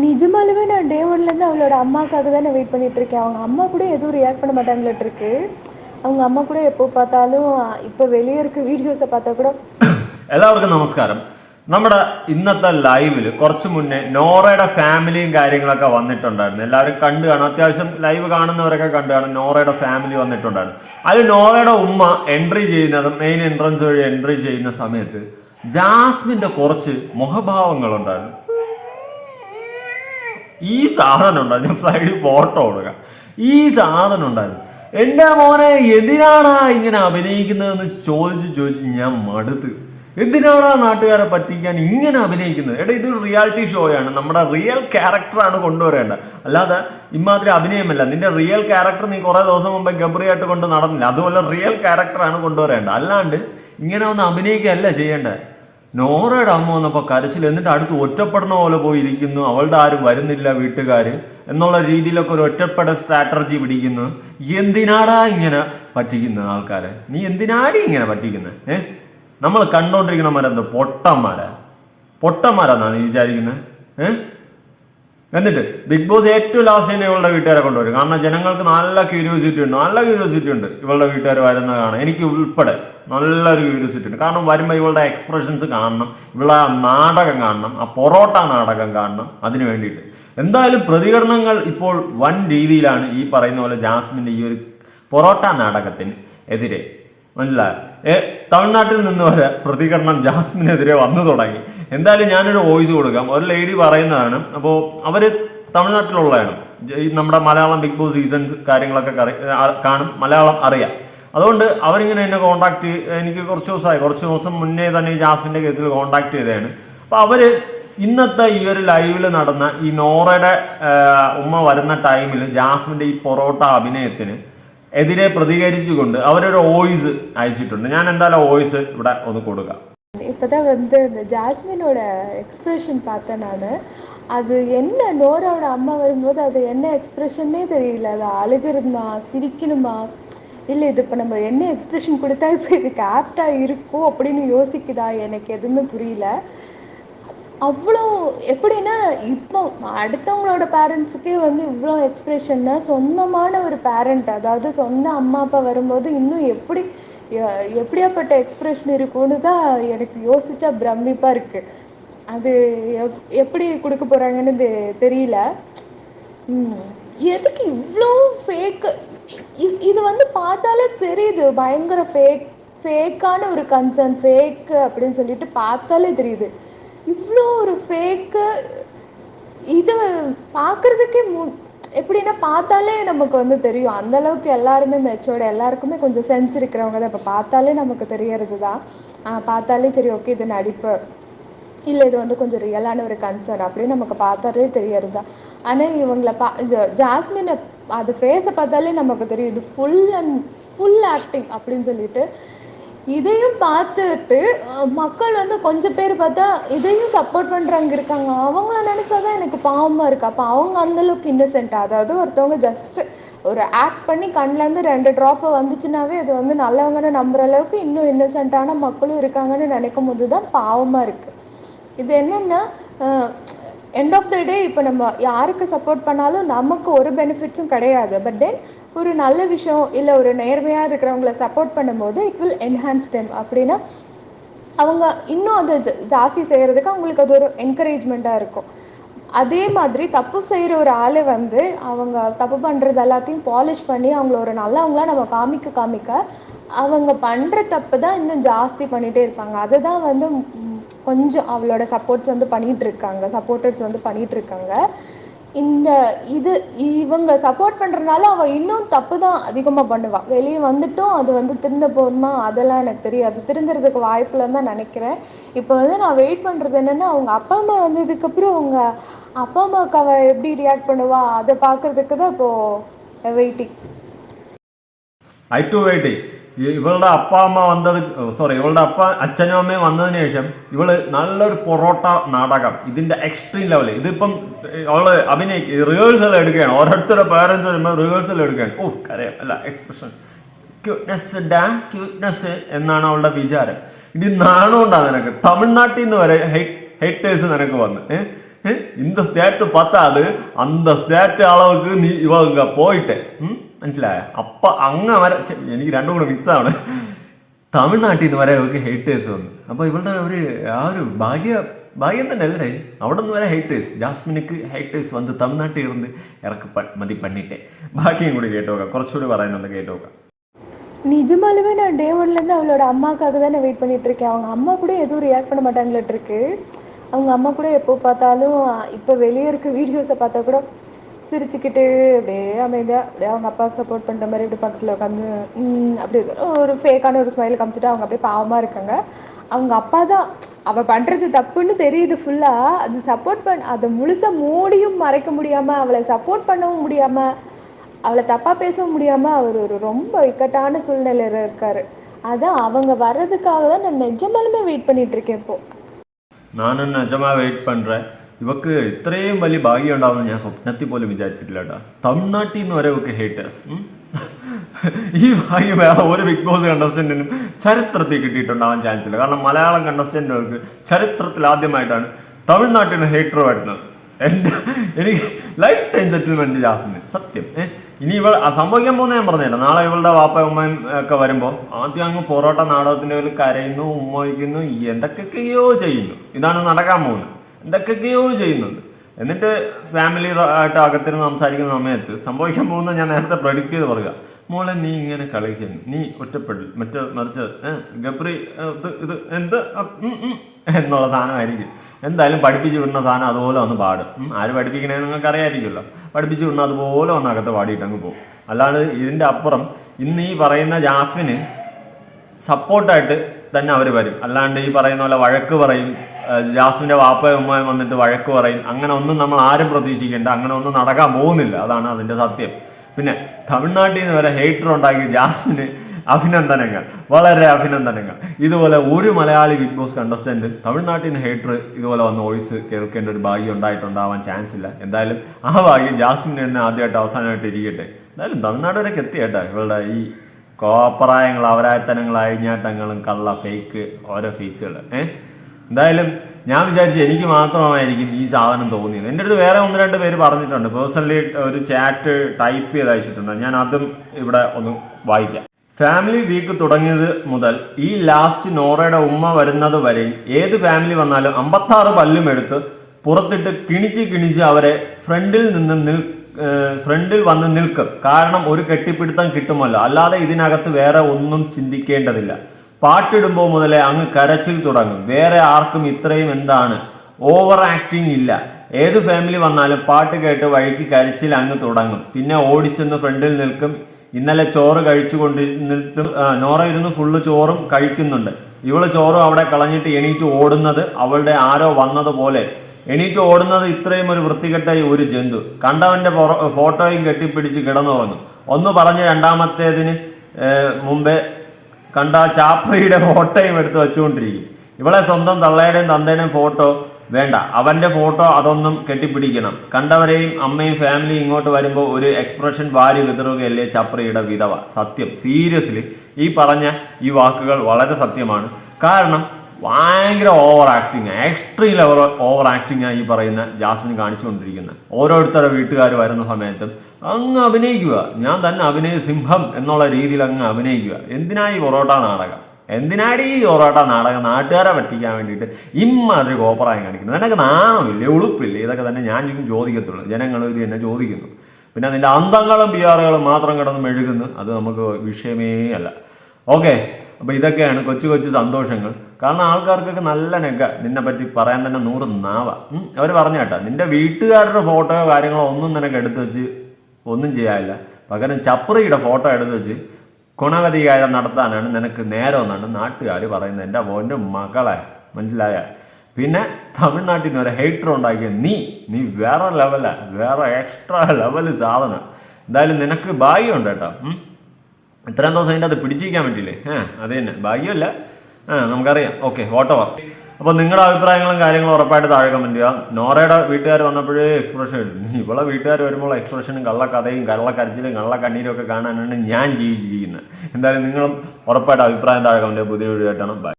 நிஜமாலுமே நான் டே ஒன்லேருந்து அவளோட அம்மாக்காக தான் நான் வெயிட் பண்ணிட்டு இருக்கேன் அவங்க அம்மா கூட எதுவும் ரியாக்ட் பண்ண மாட்டாங்களாட்டு இருக்கு அவங்க அம்மா கூட எப்போ பார்த்தாலும் இப்போ வெளியே இருக்க வீடியோஸை பார்த்தா கூட എല്ലാവർക്കും നമസ്കാരം നമ്മുടെ ഇന്നത്തെ ലൈവിൽ കുറച്ച് മുന്നേ നോറയുടെ ഫാമിലിയും കാര്യങ്ങളൊക്കെ വന്നിട്ടുണ്ടായിരുന്നു എല്ലാവരും കണ്ടു കാണും അത്യാവശ്യം ലൈവ് കാണുന്നവരൊക്കെ കണ്ടു കാണും നോറയുടെ ഫാമിലി വന്നിട്ടുണ്ടായിരുന്നു അതിൽ നോറയുടെ ഉമ്മ എൻട്രി ചെയ്യുന്നതും മെയിൻ എൻട്രൻസ് വഴി എൻട്രി ചെയ്യുന്ന സമയത്ത് ജാസ്മിന്റെ കുറച്ച് മുഖഭാവങ്ങളുണ്ടായിരുന്നു ഈ സാധനം ഉണ്ടായിരുന്നു. ഞാൻ സൈഡിൽ ഫോട്ടോ കൊടുക്കാം. ഈ സാധനം ഉണ്ടായിരുന്നു. എന്റെ മോനെ എന്തിനാടാ ഇങ്ങനെ അഭിനയിക്കുന്നതെന്ന് ചോദിച്ച് ചോദിച്ച് ഞാൻ മടുത്ത്. എന്തിനാടാ നാട്ടുകാരെ പറ്റിക്കാൻ ഇങ്ങനെ അഭിനയിക്കുന്നത്? എടാ ഇതൊരു റിയാലിറ്റി ഷോയാണ് നമ്മുടെ റിയൽ ക്യാരക്ടറാണ് കൊണ്ടുവരേണ്ടത്. അല്ലാതെ ഇമാതിരി അഭിനയമല്ല. നിന്റെ റിയൽ ക്യാരക്ടർ നീ കുറേ ദിവസം മുമ്പ് ഗബ്രിയായിട്ട് കൊണ്ട് നടന്നില്ല. അതുപോലെ റിയൽ ക്യാരക്ടറാണ് കൊണ്ടുവരേണ്ടത്. അല്ലാണ്ട് ഇങ്ങനെ ഒന്ന് അഭിനയിക്കുകയല്ല ചെയ്യേണ്ടത്. നോറയുടെ അമ്മ വന്നപ്പോൾ കരച്ചിൽ എന്നിട്ട് അടുത്ത് ഒറ്റപ്പെടുന്ന പോലെ പോയിരിക്കുന്നു അവളുടെ ആരും വരുന്നില്ല വീട്ടുകാർ എന്നുള്ള രീതിയിലൊക്കെ ഒരു ഒറ്റപ്പെട സ്ട്രാറ്റജി പിടിക്കുന്നു. എന്തിനാടാ ഇങ്ങനെ പറ്റിക്കുന്നത് ആൾക്കാരെ? നീ എന്തിനാടി ഇങ്ങനെ പറ്റിക്കുന്നത് ഏ? നമ്മൾ കണ്ടോണ്ടിരിക്കണമാരെന്ത് പൊട്ടന്മാരാ. പൊട്ടന്മാരാന്നാ നീ വിചാരിക്കുന്നത് ഏ? എന്നിട്ട് ബിഗ് ബോസ് ഏറ്റവും ലാസ്റ്റ് തന്നെ ഇവളുടെ വീട്ടുകാരെ കൊണ്ടുവരും. കാരണം ജനങ്ങൾക്ക് നല്ല ക്യൂരിയോസിറ്റി ഉണ്ട്. നല്ല ക്യൂരിയോസിറ്റി ഉണ്ട്. ഇവളുടെ വീട്ടുകാർ വരുന്ന കാണാൻ. എനിക്ക് ഉൾപ്പെടെ നല്ലൊരു ക്യൂരിയോസിറ്റി ഉണ്ട്. കാരണം വരുമ്പോൾ ഇവളുടെ എക്സ്പ്രഷൻസ് കാണണം. ഇവളുടെ നാടകം കാണണം. ആ പൊറോട്ട നാടകം കാണണം അതിന് വേണ്ടിയിട്ട്. എന്തായാലും പ്രതികരണങ്ങൾ ഇപ്പോൾ വൻ രീതിയിലാണ് ഈ പറയുന്ന പോലെ ജാസ്മിന്റെ ഈ ഒരു പൊറോട്ട നാടകത്തിന് എതിരെ. മനസ്സിലായോ? തമിഴ്നാട്ടിൽ നിന്ന് വരെ പ്രതികരണം ജാസ്മിനെതിരെ വന്നു തുടങ്ങി. എന്തായാലും ഞാനൊരു വോയിസ് കൊടുക്കാം. ഒരു ലേഡി പറയുന്നതാണ്. അപ്പോൾ അവർ തമിഴ്നാട്ടിലുള്ളതാണ്. നമ്മുടെ മലയാളം ബിഗ് ബോസ് സീസൺസ് കാര്യങ്ങളൊക്കെ കാണും. മലയാളം അറിയാം. അതുകൊണ്ട് അവരിങ്ങനെ എന്നെ കോൺടാക്ട് എനിക്ക് കുറച്ച് ദിവസമായി കുറച്ച് ദിവസം മുന്നേ തന്നെ ഈ ജാസിന്റെ കേസിൽ കോൺടാക്ട് ചെയ്തതാണ്. അപ്പോൾ അവർ ഇന്നത്തെ ഈ ഒരു ലൈവിൽ നടന്ന ഈ നോറയുടെ ഉമ്മ വരുന്ന ടൈമിൽ ജാസ്മിന്റെ ഈ പൊറോട്ട അഭിനയത്തിന് എതിരെ പ്രതികരിച്ചുകൊണ്ട് അവരൊരു വോയിസ് അയച്ചിട്ടുണ്ട്. ഞാൻ എന്തായാലും വോയിസ് ഇവിടെ ഒന്ന് കൊടുക്കാം. இப்போதான் வந்து இந்த ஜாஸ்மினோட எக்ஸ்பிரஷன் பார்த்தேன் நான். அது என்ன நோராவோட அம்மா வரும்போது அது என்ன எக்ஸ்பிரஷன்னே தெரியல. அது அழுகிறதுமா சிரிக்கணுமா? இல்லை இது இப்போ நம்ம என்ன எக்ஸ்பிரஷன் கொடுத்தா இப்போ இதுக்கு ஆப்டாக இருக்கும் அப்படின்னு யோசிக்குதா? எனக்கு எதுவுமே புரியல. அவ்வளோ எப்படின்னா இப்போ அடுத்தவங்களோட பேரண்ட்ஸுக்கே வந்து இவ்வளோ எக்ஸ்ப்ரெஷன்னா சொந்தமான ஒரு பேரண்ட் அதாவது சொந்த அம்மா அப்பா வரும்போது இன்னும் எப்படி எப்படியாப்பட்ட எக்ஸ்ப்ரெஷன் இருக்கும்னு தான் எனக்கு யோசிச்சா பிரமிப்பாக இருக்குது அது எப் எப்படி கொடுக்க போகிறாங்கன்னு தெ- தெரியல. எதுக்கு இவ்வளோ ஃபேக்கு இது வந்து பார்த்தாலே தெரியுது. பயங்கர ஃபேக் ஃபேக்கான ஒரு கன்சர்ன் ஃபேக்கு அப்படின்னு சொல்லிட்டு பார்த்தாலே தெரியுது. இவ்வளோ ஒரு ஃபேக்கு இதை பார்க்குறதுக்கே மு எப்படின்னா பார்த்தாலே நமக்கு வந்து தெரியும். அந்த அளவுக்கு எல்லாருமே மெச்சோர்டு எல்லாருக்குமே கொஞ்சம் சென்ஸ் இருக்கிறவங்க தான். இப்போ பார்த்தாலே நமக்கு தெரியறது தான் பார்த்தாலே சரி ஓகே இது நடிப்பு. இல்லை இது வந்து கொஞ்சம் ரியலான ஒரு கன்சர்ன் அப்படின்னு நமக்கு பார்த்தாலே தெரியறது தான் ஆனால் இவங்களை பா இது ஜாஸ்மினை அது ஃபேஸை பார்த்தாலே நமக்கு தெரியும். இது ஃபுல் அண்ட் ஃபுல் ஆக்டிங் அப்படின்னு சொல்லிட்டு இதையும் பார்த்துட்டு மக்கள் வந்து கொஞ்சம் பேர் பார்த்தா இதையும் சப்போர்ட் பண்ணுறவங்க இருக்காங்க. அவங்கள நினச்சாதான் எனக்கு பாவமாக இருக்கு. அப்போ அவங்க அந்தளவுக்கு இன்னசென்ட் அதாவது ஒருத்தவங்க ஜஸ்ட்டு ஒரு ஆக்ட் பண்ணி கண்ணிலேருந்து ரெண்டு ட்ராப்பு வந்துச்சுனாவே அது வந்து நல்லவங்கன்னு நம்புகிற அளவுக்கு இன்னும் இன்னசென்ட்டான மக்களும் இருக்காங்கன்னு நினைக்கும் போது தான் பாவமாக இருக்குது இது என்னென்னா எண்ட் ஆஃப் த டே இப்போ நம்ம யாருக்கு சப்போர்ட் பண்ணாலும் நமக்கு ஒரு பெனிஃபிட்ஸும் கிடையாது. பட் தென் ஒரு நல்ல விஷயம் இல்லை ஒரு நேர்மையாக இருக்கிறவங்கள சப்போர்ட் பண்ணும்போது இட் வில் என்ஹான்ஸ் தெம் அப்படின்னா அவங்க இன்னும் அதை ஜ- ஜாஸ்தி செய்கிறதுக்கு அவங்களுக்கு அது ஒரு என்கரேஜ்மெண்ட்டாக இருக்கும். அதே மாதிரி தப்பு செய்கிற ஒரு ஆளை வந்து அவங்க தப்பு பண்ணுறது எல்லாத்தையும் பாலிஷ் பண்ணி அவங்கள ஒரு நல்லவங்களாக நம்ம காமிக்க காமிக்க அவங்க பண்ணுற தப்பு தான் இன்னும் ஜாஸ்தி பண்ணிகிட்டே இருப்பாங்க. அதுதான் வந்து கொஞ்சம் அவளோட சப்போர்ட்ஸ் வந்து பண்ணிகிட்ருக்காங்க சப்போர்ட்டர்ஸ் வந்து பண்ணிகிட்ருக்காங்க இந்த இது இவங்க சப்போர்ட் பண்ணுறதுனால அவள் இன்னும் தப்பு தான் அதிகமாக பண்ணுவாள் வெளியே வந்துட்டும் அது வந்து திருந்த போகணுமா அதெல்லாம் எனக்கு தெரியாது. திருந்துறதுக்கு வாய்ப்பில்னு தான் நினைக்கிறேன். இப்போ வந்து நான் வெயிட் பண்ணுறது என்னென்னா அவங்க அப்பா அம்மா வந்ததுக்கப்புறம் அவங்க அப்பா அம்மாவுக்கு அவள் எப்படி ரியாக்ட் பண்ணுவா? அதை பார்க்குறதுக்கு தான் இப்போது வெயிட்டிங் ஐ டூ வெயிட்டிங் ഇവളുടെ അപ്പ അമ്മ വന്നത് സോറി ഇവളുടെ അപ്പ അച്ഛനും അമ്മയും വന്നതിന് ശേഷം ഇവള് നല്ലൊരു പൊറോട്ട നാടകം ഇതിന്റെ എക്സ്ട്രീം ലെവൽ ഇതിപ്പം അവള് അഭിനയിക്ക റിഹേഴ്സൽ എടുക്കുകയാണ് ഓരോരുത്തരുടെ പേരൻസ് വരുമ്പോൾ റിഹേഴ്സൽ എടുക്കുകയാണ് ഓ കരയാം അല്ല എക്സ്പ്രഷൻ ക്യൂട്ട്നെസ് ഡാ ക്യൂട്ട്നെസ് എന്നാണ് അവളുടെ വിചാരം ഇത് നാണമുണ്ടാ നിനക്ക് തമിഴ്നാട്ടിൽ നിന്ന് വരെ ഹേറ്റേഴ്സ് നിനക്ക് വന്ന് ഏഹ് ஏ, இந்த ஸ்டேட்டு பத்தாது அந்த സ്റ്റേറ്റ് അളവുക്ക് നീ ഇവ പോയിട്ടെ ഉം? മനസ്സിലായ? അപ്പ അങ്ങ വരെ എനിക്ക് രണ്ടും കൂടെ മിക്സ് ആവണം തമിഴ്നാട്ടിൽ നിന്ന് വരെ ഇവർക്ക് ഹേറ്റേഴ്സ് വന്നു. അപ്പൊ ഇവളുടെ ഒരു ആ ഒരു ഭാഗ്യ ഭാഗ്യം തന്നെ അല്ലേ? അവിടെ നിന്ന് വരെ ഹേറ്റേഴ്സ് ജാസ്മിനക്ക് ഹേറ്റേഴ്സ് വന്ന് തമിഴ്നാട്ടിൽ ഇരുന്ന് ഇറക്ക മതി പണ്ണിട്ടേ ഭാഗ്യം കൂടി കേട്ടോക്കാം കുറച്ചുകൂടി പറയുന്നുണ്ട് കേട്ടോക്കാം നിജമാലുമേനാ ഡേവിലിരുന്നു അവളோட அம்மாக்காக തന്നെ வெயிட் பண்ணிட்டு இருக்கே அவங்க அம்மா கூட எதுவும் ரியாக்ட் பண்ண மாட்டாங்கலட்டிருக்கு அவங்க அம்மா கூட எப்போ பார்த்தாலும் இப்ப வெளியே இருக்க வீடியோஸ் பார்த்தா சிரிச்சுக்கிட்டு அப்படியே அமைதியாக அப்படியே அவங்க அப்பாவுக்கு சப்போர்ட் பண்ணுற மாதிரி இப்படி பக்கத்தில் உட்காந்து அப்படியே ஒரு ஃபேக்கான ஒரு ஸ்மைல் காமிச்சிட்டு அவங்க அப்படியே பாவமாக இருக்காங்க. அவங்க அப்பா தான் அவள் பண்ணுறது தப்புன்னு தெரியுது ஃபுல்லாக அது சப்போர்ட் பண் அதை முழுசாக மூடியும் மறைக்க முடியாமல் அவளை சப்போர்ட் பண்ணவும் முடியாமல் அவளை தப்பாக பேசவும் முடியாமல் அவர் ஒரு ரொம்ப இக்கட்டான சூழ்நிலையில் இருக்கார். அதான் அவங்க வர்றதுக்காக தான் நான் நிஜமாலுமே வெயிட் பண்ணிகிட்ருக்கேன் இப்போது நானும் நிஜமாக வெயிட் பண்ணுறேன் ഇവക്ക് ഇത്രയും വലിയ ഭാഗ്യം ഉണ്ടാവുമെന്ന് ഞാൻ സ്വപ്നത്തിൽ പോലും വിചാരിച്ചിട്ടില്ല കേട്ടോ തമിഴ്നാട്ടിൽ നിന്ന് വരെ ഇവക്ക് ഹേറ്റേഴ്സ് ഈ ഭാഗ്യം വേറെ ഒരു ബിഗ് ബോസ് കണ്ടസ്റ്റന്റിനും ചരിത്രത്തിൽ കിട്ടിയിട്ടുണ്ടാവാൻ ചാൻസ് ഇല്ല. കാരണം മലയാളം കണ്ടസ്റ്റന്റുകൾക്ക് ചരിത്രത്തിൽ ആദ്യമായിട്ടാണ് തമിഴ്നാട്ടിന് ഹേറ്റർ വരുന്നത്. എന്റെ എനിക്ക് ലൈഫ് ടൈം സെറ്റിൽമെന്റ് ജാസ്മിൻ. സത്യം. ഇനി ഇവൾ സംഭവിക്കാൻ പോകുന്ന ഞാൻ പറഞ്ഞില്ല? നാളെ ഇവളുടെ വാപ്പ ഉമ്മയും ഒക്കെ വരുമ്പോൾ ആദ്യം അങ്ങ് പൊറോട്ട നാടകത്തിന്റെ പേരിൽ കരയുന്നു ഉമ്മ വയ്ക്കുന്നു ചെയ്യുന്നു. ഇതാണ് നടക്കാൻ പോകുന്നത്. എന്തൊക്കെയൊക്കെയോ ചെയ്യുന്നുണ്ട്. എന്നിട്ട് ഫാമിലി ആയിട്ട് അകത്തിരുന്ന് സംസാരിക്കുന്ന സമയത്ത് സംഭവിക്കാൻ പോകുന്ന ഞാൻ നേരത്തെ പ്രൊഡിക്റ്റ് ചെയ്ത് പറയുക. മോളെ നീ ഇങ്ങനെ കളിക്കുന്നു. നീ ഒറ്റപ്പെടില്ല മറ്റേ മറിച്ച് ഗബ്രി ഇത് ഇത് എന്ത്? എന്നുള്ള സാധനമായിരിക്കും. എന്തായാലും പഠിപ്പിച്ച് വിടുന്ന സാധനം അതുപോലെ ഒന്ന് പാടും. ആര് പഠിപ്പിക്കണേ നിങ്ങൾക്ക് അറിയാമായിരിക്കുമല്ലോ പഠിപ്പിച്ച് വിടുന്ന അതുപോലെ ഒന്ന് അകത്ത് പാടിയിട്ട് അങ്ങ് പോകും. അല്ലാണ്ട് ഇതിന്റെ അപ്പുറം ഇന്ന് ഈ പറയുന്ന ജാസ്മിന് സപ്പോർട്ടായിട്ട് തന്നെ അവർ വരും. അല്ലാണ്ട് ഈ പറയുന്ന പോലെ വഴക്ക് പറയും ആ, ജാസ്മിന്റെ വാപ്പയും ഉമ്മയും വന്നിട്ട് വഴക്ക് പറയും. അങ്ങനെ ഒന്നും നമ്മൾ ആരും പ്രതീക്ഷിക്കേണ്ട. അങ്ങനെ ഒന്നും നടക്കാൻ പോകുന്നില്ല. അതാണ് അതിന്റെ സത്യം. പിന്നെ തമിഴ്നാട്ടിൽ നിന്ന് വരെ ഹേറ്റർ ഉണ്ടാക്കിയ ജാസ്മിന് അഭിനന്ദനങ്ങൾ. വളരെ അഭിനന്ദനങ്ങൾ. ഇതുപോലെ ഒരു മലയാളി ബിഗ് ബോസ് കണ്ടസ്റ്റന്റ് തമിഴ്നാട്ടിൽ നിന്ന് ഹേറ്റർ ഇതുപോലെ വന്ന് വോയിസ് കേൾക്കേണ്ട ഒരു ഭാഗ്യം ഉണ്ടായിട്ടുണ്ടാവാൻ ചാൻസ് ഇല്ല. എന്തായാലും ആ ഭാഗ്യം ജാസ്മിന് തന്നെ ആദ്യമായിട്ട് അവസാനമായിട്ട് ഇരിക്കട്ടെ. എന്തായാലും തമിഴ്നാട് വരെ എത്തിയേട്ടാ. ഇവളുടെ ഈ കോപ്രായങ്ങൾ അവരായത്തനങ്ങൾ അഴിഞ്ഞാട്ടങ്ങളും കള്ള ഫേക്ക് ഓരോ ഫേസുകൾ ഏഹ് എന്തായാലും ഞാൻ വിചാരിച്ചു എനിക്ക് മാത്രമായിരിക്കും ഈ സാധനം തോന്നിയത്. എന്റെ അടുത്ത് വേറെ ഒന്ന് രണ്ട് പേര് പറഞ്ഞിട്ടുണ്ട്. പേഴ്സണലി ഒരു ചാറ്റ് ടൈപ്പ് ചെയ്ത് അയച്ചിട്ടുണ്ട്. ഞാൻ അതും ഇവിടെ ഒന്ന് വായിക്കാം. ഫാമിലി വീക്ക് തുടങ്ങിയത് മുതൽ ഈ ലാസ്റ്റ് നോറയുടെ ഉമ്മ വരുന്നത് വരെയും ഏത് ഫാമിലി വന്നാലും അമ്പത്താറ് പല്ലും എടുത്ത് പുറത്തിട്ട് കിണിച്ച് കിണിച്ച് അവരെ ഫ്രണ്ടിൽ നിന്ന് നിൽ ഫ്രണ്ടിൽ വന്ന് നിൽക്കും. കാരണം ഒരു കെട്ടിപ്പിടുത്തം കിട്ടുമല്ലോ. അല്ലാതെ ഇതിനകത്ത് വേറെ ഒന്നും ചിന്തിക്കേണ്ടതില്ല. പാട്ടിടുമ്പോൾ മുതലേ അങ്ങ് കരച്ചിൽ തുടങ്ങും. വേറെ ആർക്കും ഇത്രയും എന്താണ്? ഓവർ ആക്ടിങ് ഇല്ല. ഏത് ഫാമിലി വന്നാലും പാട്ട് കേട്ട് വഴിക്ക് കരച്ചിൽ അങ്ങ് തുടങ്ങും. പിന്നെ ഓടിച്ചെന്ന് ഫ്രണ്ടിൽ നിൽക്കും. ഇന്നലെ ചോറ് കഴിച്ചു കൊണ്ടിരുന്നിട്ടും ആ, നോറ ഇരുന്ന് ഫുള്ള് ചോറും കഴിക്കുന്നുണ്ട്. ഇവൾ ചോറും അവിടെ കളഞ്ഞിട്ട് എണീറ്റ് ഓടുന്നത് അവളുടെ ആരോ വന്നതുപോലെ. എണീറ്റ് ഓടുന്നത് ഇത്രയും ഒരു വൃത്തികെട്ട ഒരു ജന്തു. കണ്ടവന്റെ ഫോട്ടോയും കെട്ടിപ്പിടിച്ച് കിടന്നുറങ്ങും. ഒന്ന് പറഞ്ഞ് രണ്ടാമത്തേതിന് മുമ്പേ കണ്ട ചാപ്പയുടെ ഫോട്ടോയും എടുത്ത് വെച്ചുകൊണ്ടിരിക്കും. ഇവളെ സ്വന്തം തള്ളയുടെയും തന്തയുടെയും ഫോട്ടോ വേണ്ട. അവന്റെ ഫോട്ടോ അതൊന്നും കെട്ടിപ്പിടിക്കണം. കണ്ടവരെയും അമ്മയും ഫാമിലിയും ഇങ്ങോട്ട് വരുമ്പോൾ ഒരു എക്സ്പ്രഷൻ വാരി വിതറുകയല്ലേ ചപ്രിയുടെ വിധവ. സത്യം. സീരിയസ്ലി ഈ പറഞ്ഞ ഈ വാക്കുകൾ വളരെ സത്യമാണ്. കാരണം ഭയങ്കര over acting extreme level over acting ഈ പറയുന്ന ജാസ്മിൻ കാണിച്ചുകൊണ്ടിരിക്കുന്നത്. ഓരോരുത്തരുടെ വീട്ടുകാർ വരുന്ന സമയത്തും അങ്ങ് അഭിനയിക്കുക. ഞാൻ തന്നെ അഭിനയ സിംഹം എന്നുള്ള രീതിയിൽ അങ്ങ് അഭിനയിക്കുക. എന്തിനാ ഈ പൊറോട്ട നാടകം? എന്തിനാടി ഈ പൊറോട്ട നാടകം നാട്ടുകാരെ പറ്റിക്കാൻ വേണ്ടിയിട്ട് ഇമ്മാതിരി കോപ്പറായം കാണിക്കുന്നത്? നിനക്ക് നാണമില്ലേ? ഉളുപ്പില്ലേ? ഇതൊക്കെ തന്നെ ഞാൻ ചോദിക്കത്തുള്ളൂ. ജനങ്ങൾ ഇത് തന്നെ ചോദിക്കുന്നു. പിന്നെ അതിന്റെ അന്തങ്ങളും പി ആറുകളും മാത്രം കിടന്ന് മെഴുകുന്നു. അത് നമുക്ക് വിഷയമേ അല്ല. ഓക്കെ. അപ്പോൾ ഇതൊക്കെയാണ് കൊച്ചു കൊച്ചു സന്തോഷങ്ങൾ. കാരണം ആൾക്കാർക്കൊക്കെ നല്ല നെഗ. നിന്നെ പറ്റി പറയാൻ തന്നെ നൂറ് നാവ. അവർ പറഞ്ഞ കേട്ടോ നിന്റെ വീട്ടുകാരുടെ ഫോട്ടോയോ കാര്യങ്ങളോ ഒന്നും നിനക്ക് എടുത്തു വെച്ച് ഒന്നും ചെയ്യാനില്ല. പകരം ചപ്രിയുടെ ഫോട്ടോ എടുത്തു വെച്ച് ഗുണവധികാരം നടത്താനാണ് നിനക്ക് നേരമെന്നാണ് നാട്ടുകാർ പറയുന്നത്. എന്റെ മോന്റെ മകളെ മനസ്സിലായ? പിന്നെ തമിഴ്നാട്ടിൽ നിന്ന് ഒരു ഹെയ്റ്റർ ഉണ്ടാക്കിയ നീ നീ വേറെ ലെവലാ വേറെ എക്സ്ട്രാ ലെവൽ സാധനം. എന്തായാലും നിനക്ക് ഭാഗ്യമുണ്ട് കേട്ടോ. ഇത്രയും ദിവസം അതിന്റെ അത് പിടിച്ചിരിക്കാൻ പറ്റില്ലേ ഏഹ് അത് തന്നെ. ഭാഗ്യമല്ല. നമുക്കറിയാം. ഓക്കെ വോട്ടവർ അപ്പോൾ നിങ്ങളുടെ അഭിപ്രായങ്ങളും കാര്യങ്ങളും ഉറപ്പായിട്ട് താഴെ കമന്റ് ചെയ്യുക. നോറയുടെ വീട്ടുകാർ വന്നപ്പോഴേ എക്സ്പ്രഷൻ എഴുതും ഇവളെ വീട്ടുകാർ വരുമ്പോൾ എക്സ്പ്രഷനും കള്ളക്കഥയും കള്ളക്കരച്ചിലും കള്ളക്കണ്ണീരും ഒക്കെ കാണാനാണ് ഞാൻ ജീവിച്ചിരിക്കുന്നത്. എന്തായാലും നിങ്ങളും ഉറപ്പായിട്ട് അഭിപ്രായം താഴെ കമന്റ് പുതിയ വീഡിയോ ആയിട്ടാണ് ബൈ